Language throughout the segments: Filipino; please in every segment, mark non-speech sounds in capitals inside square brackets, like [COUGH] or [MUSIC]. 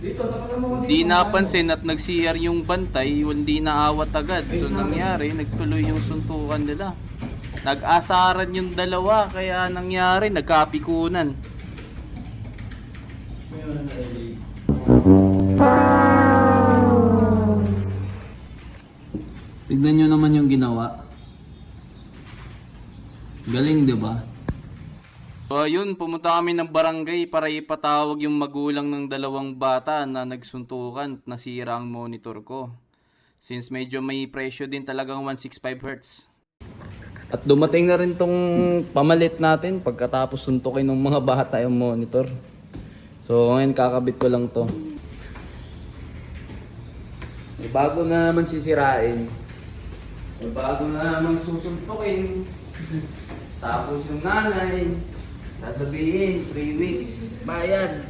Dito, Di napansin at nag-CR yung bantay, hindi naawat agad. So nangyari, nagtuloy yung suntukan nila. Nag-asaran yung dalawa, kaya nangyari, nagkapikunan. Tignan nyo naman yung ginawa. Galing, di ba? So ayun, pumunta kami ng barangay para ipatawag yung magulang ng dalawang bata na nagsuntukan, nasira ang monitor ko. Since medyo may presyo din talagang 165 Hz. At dumating na rin tong pamalit natin pagkatapos suntukin ng mga bata yung monitor. So ngayon kakabit ko lang to. May bago na naman sisirain. May bago na naman susuntukin. [LAUGHS] Tapos yung nanay, sasabihin, 3 weeks, bayad.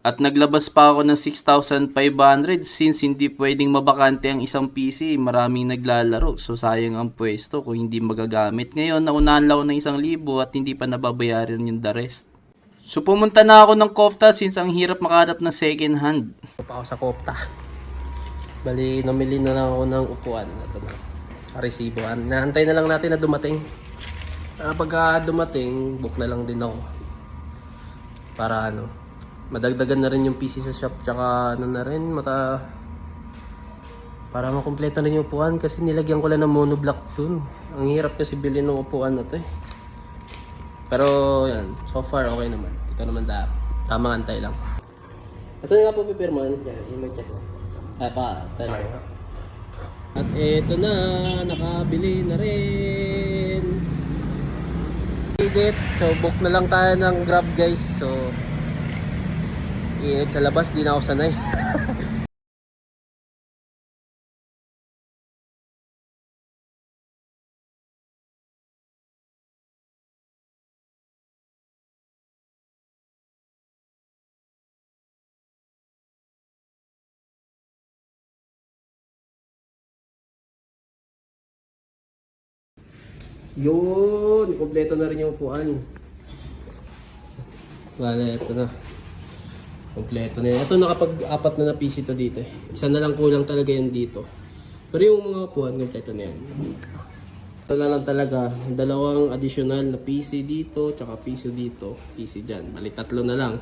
At naglabas pa ako ng 6,500 since hindi pwedeng mabakante ang isang PC, maraming naglalaro. So sayang ang pwesto kung hindi magagamit. Ngayon, naunahan lang ako ng isang libo at hindi pa nababayaran yung the rest. So pumunta na ako ng Kofta since ang hirap makahanap ng second hand. pa ako sa kopta. Bali, namili na lang ako ng upuan. Ito na. Resibo. An- Naantay na lang natin na dumating. Ah, pagka dumating, book na lang din ako. Para ano, madagdagan na rin yung PC sa shop. Tsaka ano na rin, mata... Para makumpleto na yung upuan kasi nilagyan ko lang ng monoblock dun. Ang hirap kasi bilhin ng upuan na to eh. Pero yan, so far okay naman. Ito naman da, tamang antay lang. Saan nga po pipirmahan? Diyan, yung may check na. Ay pa, tayo. At eto na, nakabili na rin. Edit. So book na lang tayo ng Grab guys. So init sa labas, di na ako sanay. [LAUGHS] Yun, kompleto na rin yung upuan. Wala, ito na. Kompleto na yan. Ito nakapag-apat na na PC to dito eh. Isa na lang kulang talaga yan dito. Pero yung mga upuan, kompleto na yan. Ito na lang talaga, dalawang additional na PC dito, tsaka PC dito, PC dyan. Bali, tatlo na lang.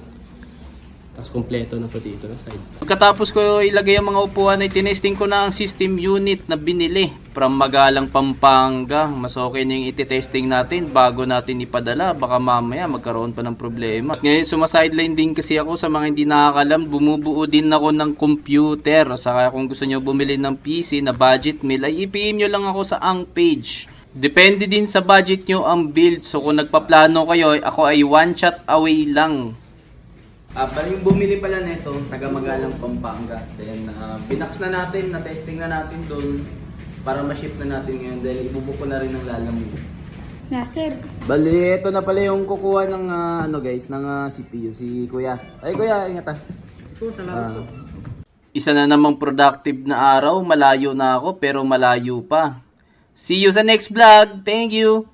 Tapos kompleto na pa dito na side. Pagkatapos ko ilagay ang mga upuan ay tinesting ko na ang system unit na binili from Magalang Pampanga. Mas okay na yung iti-testing natin bago natin ipadala. Baka mamaya magkaroon pa ng problema. At ngayon sumasideline din kasi ako sa mga hindi nakakalam. Bumubuo din ako ng computer. Saka kung gusto nyo bumili ng PC na budget meal ay i-PM nyo lang ako sa ang page. Depende din sa budget nyo ang build. So kung nagpaplano kayo, ako ay one shot away lang. Ah, bali yung bumili pala nito, taga Magalang Pampanga. Then ah, binax na natin, na-testing na natin doon para ma-ship na natin ngayon. Then ibubook ko na rin ng lalamig. Na, sir. Bali, ito na pala yung kukuha ng ah, ano guys, ng ah, CPU si Kuya. Ay Kuya, ingat ah. Ito, salamat po. Isa na namang productive na araw, malayo na ako pero malayo pa. See you sa next vlog. Thank you.